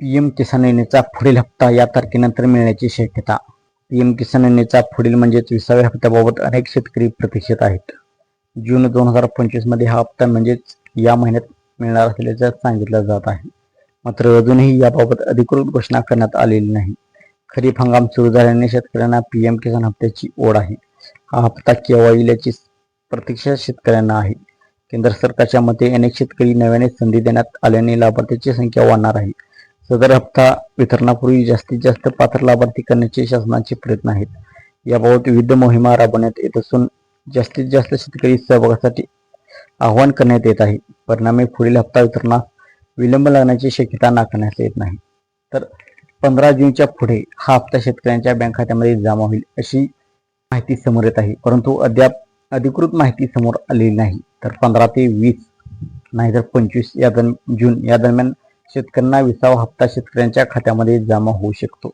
PM किसान योजनेचा पुढील हप्ता या तारखेनंतर मिळण्याची शक्यता. पीएम किसान योजनेचा पुढील म्हणजेच विसाव्या हप्त्याबाबत अनेक शेतकरी प्रतीक्षेत आहेत. जून दोन हजार पंचवीसमध्ये हा हप्ता म्हणजेच या महिन्यात मिळणार असल्याचं सांगितलं जात आहे. मात्र अजूनही याबाबत अधिकृत घोषणा करण्यात आलेली नाही. खरीप हंगाम सुरू झाल्याने शेतकऱ्यांना पीएम किसान हप्त्याची ओढ आहे. हा हप्ता केव्हा येईल याची प्रतीक्षा शेतकऱ्यांना आहे. केंद्र सरकारच्या मते अनेक शेतकरी नव्याने संधी देण्यात आल्याने लाभार्थ्यांची संख्या वाढणार आहे. सदर हप्ता वितरणापूर्वी जास्तीत जास्त पात्र लाभार्थी करण्याचे शासनाचे प्रयत्न आहेत. याबाबत विविध मोहिमा राबवण्यात येत असून जास्तीत जास्त शेतकरी सहभागासाठी आवाहन करण्यात येत आहे. परिणामी पुढील हप्ता वितरणास विलंब लागण्याची शक्यता नाकारण्यात येत नाही. तर पंधरा जूनच्या पुढे हा हप्ता शेतकऱ्यांच्या बँक खात्यामध्ये जमा होईल अशी माहिती समोर येत आहे. परंतु अद्याप अधिकृत माहिती समोर आलेली नाही. तर पंधरा ते वीस नाहीतर पंचवीस या दरम्यान जून या दरम्यान शेतकऱ्यांना विसावा हप्ता शेतकऱ्यांच्या खात्यामध्ये जमा होऊ शकतो.